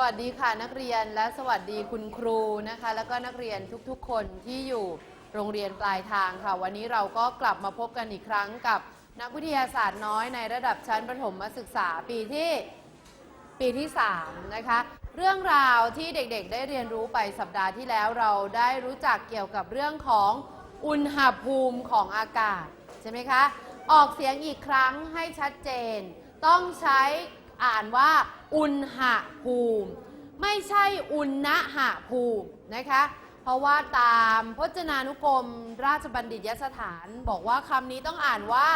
วัสดีค่ะนักเรียนและสวัสดีคุณครูนะคะ แล้วก็นักเรียนทุกๆ คนที่อยู่โรงเรียนปลายทางค่ะ วันนี้เราก็กลับมาพบกันอีกครั้งกับนักวิทยาศาสตร์น้อยในระดับชั้นประถมศึกษาปีที่ปีที่3นะคะเรื่องราวที่เด็กๆ ได้เรียนรู้ไปสัปดาห์ที่แล้วเราได้รู้จักเกี่ยวกับเรื่องของอุณหภูมิของอากาศใช่ไหมคะออกเสียงอีกครั้งให้ชัดเจน ต้องใช้อ่านว่า อุณหภูมิ ไม่ใช่อุณหภูมินะคะ เพราะว่าตามพจนานุกรมราชบัณฑิตยสถาน บอกว่าคำนี้ต้องอ่านว่า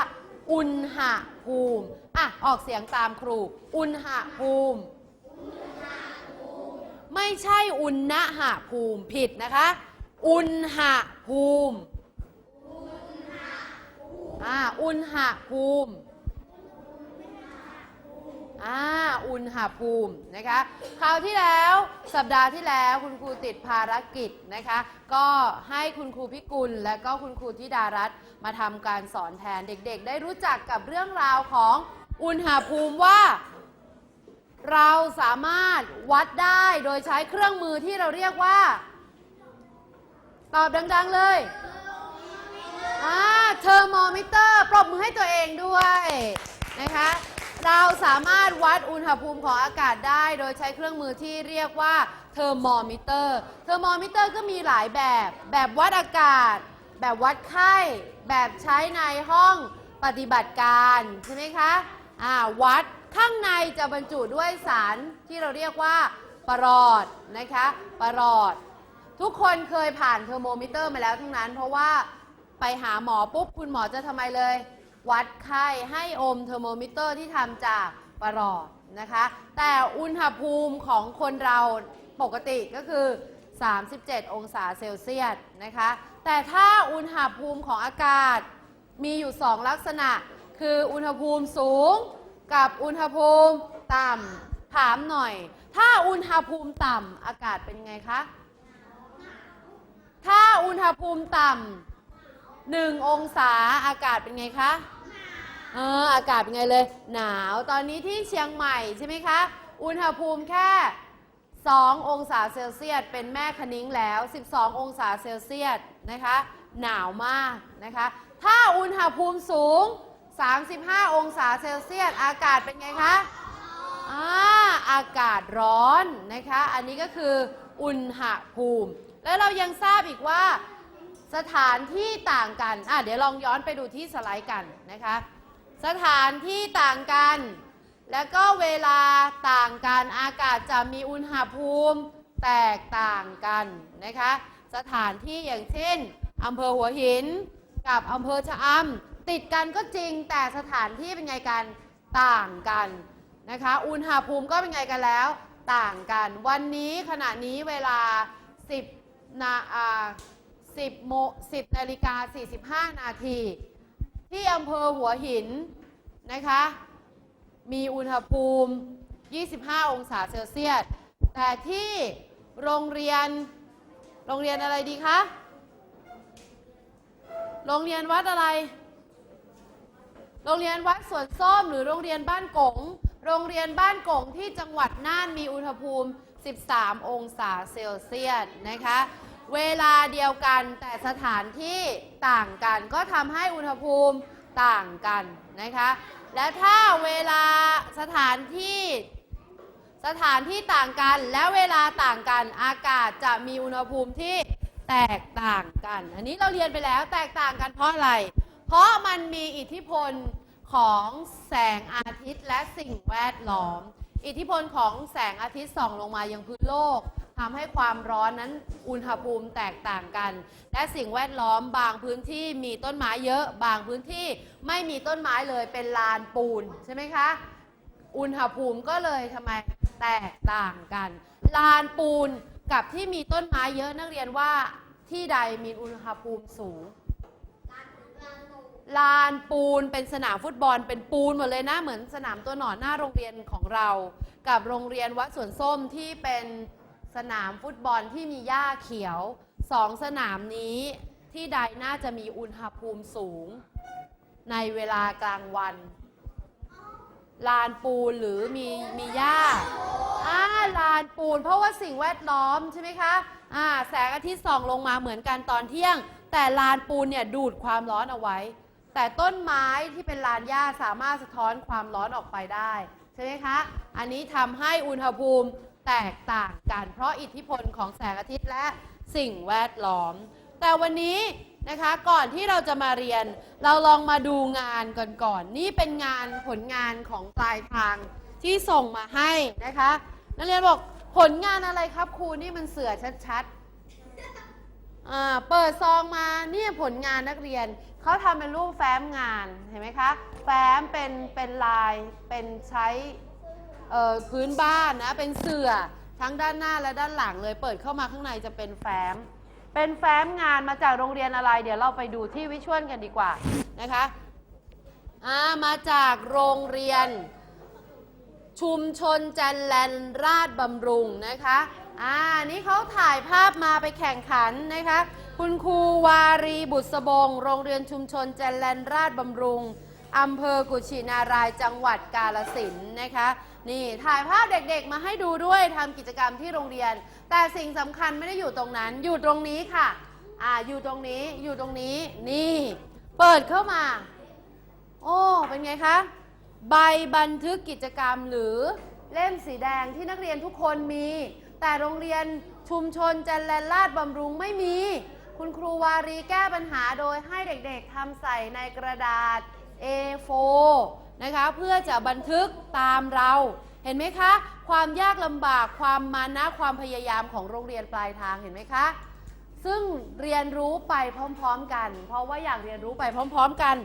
อุณหภูมิอะออกเสียงตามครู อุณหภูมิ ไม่ใช่อุณหภูมิผิดนะคะ อุณหภูมิอ่าอุณหภูมิ อ่าอุณหภูมินะคะคราวที่แล้วสัปดาห์ที่แล้วคุณครูติดภารกิจนะคะ ก็ให้คุณครูพิกุล และก็คุณครูธิดารัตน์มาทำการสอนแทนเด็กๆ ได้รู้จักกับเรื่องราวของอุณหภูมิว่า เราสามารถวัดได้โดยใช้เครื่องมือที่เราเรียกว่า ตอบดัง ๆ เลยอ่าเทอร์โมมิเตอร์ ปรบมือให้ตัวเองด้วยนะคะ เราสามารถวัดอุณหภูมิของอากาศได้ โดยใช้เครื่องมือที่เรียกว่าเทอร์โมมิเตอร์ เทอร์โมมิเตอร์ก็มีหลายแบบ แบบวัดอากาศ แบบวัดไข้ แบบใช้ในห้องปฏิบัติการใช่ไหมคะอ่าวัดข้างในจะบรรจุด้วยสารที่เราเรียกว่าปรอดนะคะปรอด ทุกคนเคยผ่านเทอร์โมมิเตอร์มาแล้วทั้งนั้น เพราะว่าไปหาหมอปุ๊บคุณหมอจะทำไมเลย วัดไข้ให้อมเทอร์โมมิเตอร์ที่ทำจากปรอดนะคะ แต่อุณหภูมิของคนเราปกติก็คือ 37 องศาเซลเซียสนะคะ แต่ถ้าอุณหภูมิของอากาศมีอยู่ 2 ลักษณะ คืออุณหภูมิสูงกับอุณหภูมิต่ำถามหน่อย ถ้าอุณหภูมิต่ำอากาศเป็นไงคะ ถ้าอุณหภูมิต่ำ หนึ่งองศาอากาศเป็นไงคะเอออากาศเป็นไงเลย หนาวตอนนี้ที่เชียงใหม่ใช่ไหมคะ อุณหภูมิแค่ 2 องศาเซลเซียส เป็นแม่คณิ้งแล้ว 12 องศาเซลเซียสนะคะ หนาวมากนะคะ ถ้าอุณหภูมิสูง 35 องศาเซลเซียส อากาศเป็นไงคะอ่าอากาศร้อนนะคะ อันนี้ก็คืออุณหภูมิ แล้วเรายังทราบอีกว่า สถานที่ต่างกันอะเดี๋ยวลองย้อนไปดูที่สไลด์กันนะคะ สถานที่ต่างกัน แล้วก็เวลาต่างกันอากาศจะมีอุณหภูมิแตกต่างกันนะคะ สถานที่อย่างเช่นอำเภอหัวหิน กับอำเภอชะอำติดกันก็จริงแต่สถานที่เป็นไงกันต่างกันนะคะ อุณหภูมิก็เป็นไงกันแล้ว ต่างกัน วันนี้ขณะนี้เวลา 10นาอ่า 10โม10นาฬิกา45 นาที ที่อำเภอหัวหินนะคะ มีอุณหภูมิ 25 องศาเซลเซียส แต่ที่โรงเรียน โรงเรียนอะไรดีคะ โรงเรียนวัดอะไร โรงเรียนวัดสวนส้มหรือโรงเรียนบ้านกงโรงเรียนบ้านกงที่จังหวัดน่านมีอุณหภูมิ 13 องศาเซลเซียสนะคะ เวลาเดียวกันแต่สถานที่ต่างกัน ก็ทำให้อุณหภูมิต่างกันนะคะ และถ้าเวลาสถานที่ สถานที่ต่างกันและเวลาต่างกันอากาศจะมีอุณหภูมิที่แตกต่างกัน อันนี้เราเรียนไปแล้วแตกต่างกันเพราะอะไร เพราะมันมีอิทธิพลของแสงอาทิตย์และสิ่งแวดล้อม อิทธิพลของแสงอาทิตย์ส่องลงมายังพื้นโลก ทำให้ความร้อนนั้นอุณหภูมิแตกต่างกัน และสิ่งแวดล้อมบางพื้นที่มีต้นไม้เยอะ บางพื้นที่ไม่มีต้นไม้เลยเป็นลานปูนใช่ไหมคะ อุณหภูมิก็เลยทำไมแตกต่างกัน ลานปูนกับที่มีต้นไม้เยอะนักเรียนว่าที่ใดมีอุณหภูมิสูงลานปูนเป็นสนามฟุตบอลเป็นปูนหมดเลยนะ เหมือนสนามตัวหนอนหน้าโรงเรียนของเรา กับโรงเรียนวัดสวนส้มที่เป็น สนามฟุตบอลที่มีหญ้าเขียวสองสนามนี้ที่ใดน่าจะมีอุณหภูมิสูง ในเวลากลางวัน ลานปูนหรือมีมีหญ้าอ่าลานปูน เพราะว่าสิ่งแวดล้อมใช่ไหมคะอ่าแสงอาทิตย์ส่องลงมาเหมือนกันตอนเที่ยง แต่ลานปูนเนี่ยดูดความร้อนเอาไว้ แต่ต้นไม้ที่เป็นลานหญ้าสามารถสะท้อนความร้อนออกไปได้ใช่ไหมคะ อันนี้ทำให้อุณหภูมิ แตกต่างกัน เพราะอิทธิพลของแสงอาทิตย์และสิ่งแวดล้อม แต่วันนี้นะคะก่อนที่เราจะมาเรียน เราลองมาดูงานก่อนก่อนนี่เป็นงานผลงานของปลายทางที่ส่งมาให้นะคะนักเรียนบอกผลงานอะไรครับครูนี่มันเสือชัดๆอ่าเปิดซองมาเนี่ยผลงานนักเรียนเขาทำเป็นรูปแฟ้มงานเห็นไหมคะแฟ้มเป็นเป็นลายเป็นใช้ พื้นบ้านนะเป็นเสือทั้งด้านหน้าและด้านหลังเลยเปิดเข้ามาข้างในจะเป็นแฟ้ม เป็นแฟ้มงานมาจากโรงเรียนอะไร เดี๋ยวเราไปดูที่วิชวลกันดีกว่านะคะามาจากโรงเรียน ชุมชนจันแลนราชบำรุงนะคะอ่านี่เขาถ่ายภาพมาไปแข่งขันนะคะ คุณครูวารีบุษบง โรงเรียนชุมชนจันแลนราชบำรุงอำเภอกุชินารายจังหวัดกาลสินนะคะ นี่ถ่ายภาพเด็กๆมาให้ดูด้วยทำกิจกรรมที่โรงเรียน แต่สิ่งสำคัญไม่ได้อยู่ตรงนั้น อยู่ตรงนี้ค่ะ อ่า อยู่ตรงนี้ อยู่ตรงนี้ นี่ เปิดเข้ามา โอ้ เป็นไงคะ ใบบันทึกกิจกรรมหรือเล่มสีแดงที่นักเรียนทุกคนมี แต่โรงเรียนชุมชนจันแลนลาดบำรุงไม่มี คุณครูวารีแก้ปัญหาโดยให้เด็กๆทำใส่ในกระดาษ A4 นะคะเพื่อจะบันทึกตามเราเห็นไหมคะ ความยากลำบากความมานะความพยายามของโรงเรียนปลายทางเห็นไหมคะ ซึ่งเรียนรู้ไปพร้อมๆกัน เพราะว่าอยากเรียนรู้ไปพร้อม ๆกัน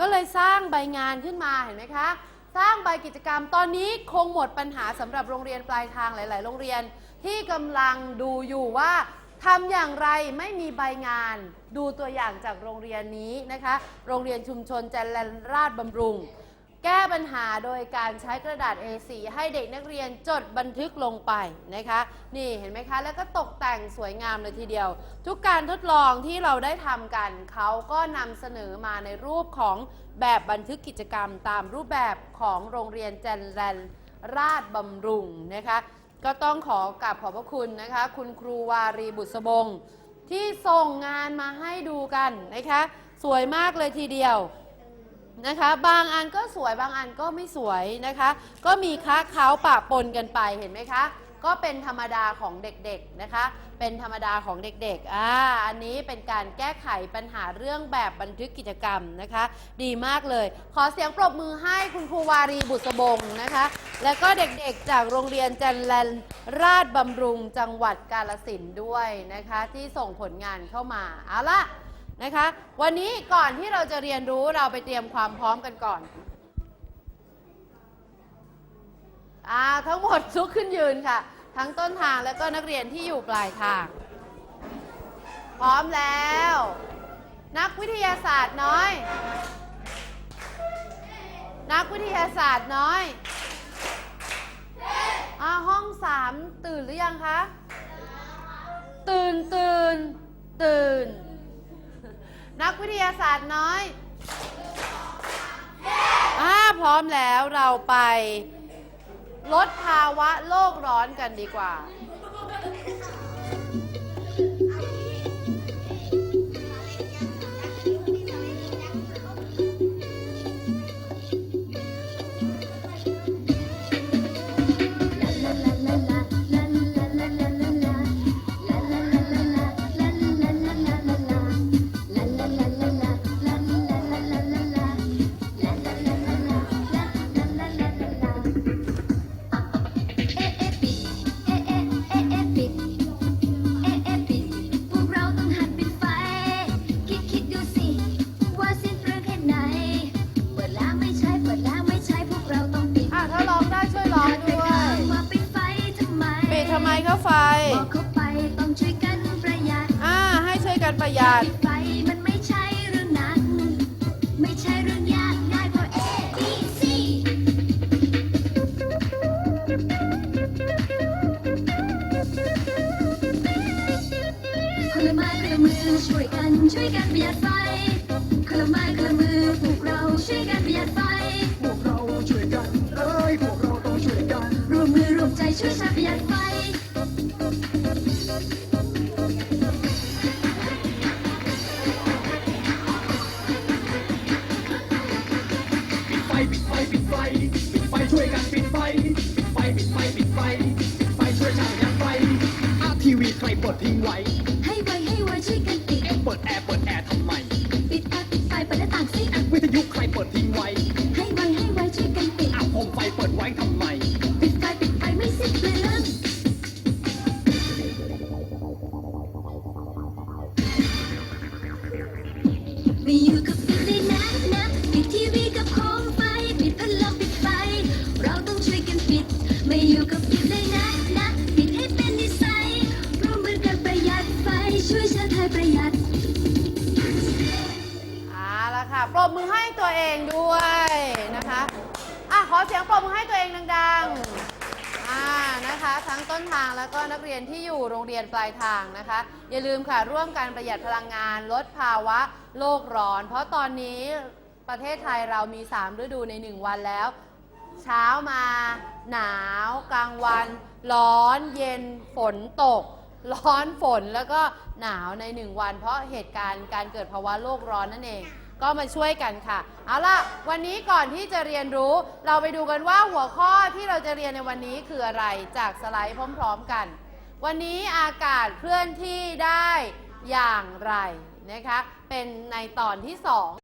ก็เลยสร้างใบงานขึ้นมาเห็นไหมคะ สร้างใบกิจกรรมตอนนี้คงหมดปัญหาสำหรับโรงเรียนปลายทางหลาย ๆ โรงเรียนที่กำลังดูอยู่ว่าทำอย่างไรไม่มีใบงาน ดูตัวอย่างจากโรงเรียนนี้นะคะ โรงเรียนชุมชนจันแลนราชบำรุง แก้ปัญหาโดยการใช้กระดาษ A4 ให้เด็กนักเรียนจดบันทึกลงไปนะคะ นี่เห็นไหมคะ แล้วก็ตกแต่งสวยงามเลยทีเดียว ทุกการทดลองที่เราได้ทำกัน เขาก็นำเสนอมาในรูปของแบบบันทึกกิจกรรม ตามรูปแบบของโรงเรียนจันแรนราชบำรุงนะคะ ก็ต้องขอกราบขอบพระคุณนะคะ คุณครูวารีบุษบง ที่ส่งงานมาให้ดูกันนะคะ สวยมากเลยทีเดียว นะคะ บางอันก็สวยบางอันก็ไม่สวยนะคะ ก็มีค้าเขาปะปนกันไปเห็นไหมคะ ก็เป็นธรรมดาของเด็กๆนะคะ เป็นธรรมดาของเด็กๆอ่าอันนี้เป็นการแก้ไขปัญหาเรื่องแบบบันทึกกิจกรรมนะคะ ดีมากเลย ขอเสียงปรบมือให้คุณครูวารีบุษบงนะคะ และก็เด็กๆจากโรงเรียนจันแลนราชบำรุงจังหวัดกาลสินด้วยนะคะ ที่ส่งผลงานเข้ามาเอาละ นะคะ วันนี้ก่อนที่เราจะเรียนรู้เราไปเตรียมความพร้อมกันก่อนอ่าทั้งหมดลุกขึ้นยืนค่ะ ทั้งต้นทางและก็นักเรียนที่อยู่ปลายทาง พร้อมแล้ว นักวิทยาศาสตร์น้อย นักวิทยาศาสตร์น้อยอ่าห้องสามตื่นหรือยังคะ ตื่นตื่นตื่น นักวิทยาศาสตร์น้อยอ่าพร้อมแล้วเราไป ลดภาวะโลกร้อนกันดีกว่า คนละไม้คนละมือช่วยกันช่วยกันประหยัดไฟคนละไม้คนละมือพวกเราช่วยกันประหยัดไฟ พวกเราช่วยกันเอ้ยพวกเราต้องช่วยกันร่วมมือร่วมใจช่วยชาติประหยัดไฟปิดไฟปิดไฟปิดไฟปิดไฟช่วยกันปิดไฟปิดไฟปิดไฟปิดไฟ ทีวีใครเปิดทิ้งไว้ ให้ไวให้ไวช่วยกันปิด เอ๊ะเปิดแอร์เปิดแอร์ทำไม ปิดแอร์ปิดไฟเปิดหน้าต่างสิวิทยุใครเปิดทิ้งไว้ให้ไวให้ไวช่วยกันปิด อ้าวโคมไฟเปิดไว้ทำไม ปิดไฟปิดไฟไม่สิ้นเปลืองไม่อยู่กับ ตัวเองด้วยนะคะอะขอเสียงปรบมือให้ตัวเองดังๆอ่านะคะทั้งต้นทางแล้วก็นักเรียนที่อยู่โรงเรียนปลายทางนะคะ อย่าลืมค่ะร่วมกันประหยัดพลังงานลดภาวะโลกร้อน เพราะตอนนี้ประเทศไทยเรามี 3 ฤดูใน 1 วันแล้ว เช้ามาหนาว กลางวัน ร้อนเย็นฝนตก ร้อนฝนแล้วก็หนาวในหนึ่งวัน เพราะเหตุการณ์การเกิดภาวะโลกร้อนนั่นเอง ก็มาช่วยกันค่ะ เอาล่ะ วันนี้ก่อนที่จะเรียนรู้ เราไปดูกันว่าหัวข้อที่เราจะเรียนในวันนี้คืออะไรจากสไลด์พร้อม ๆ กัน วันนี้อากาศเคลื่อนที่ได้อย่างไรนะคะ เป็นในตอนที่สอง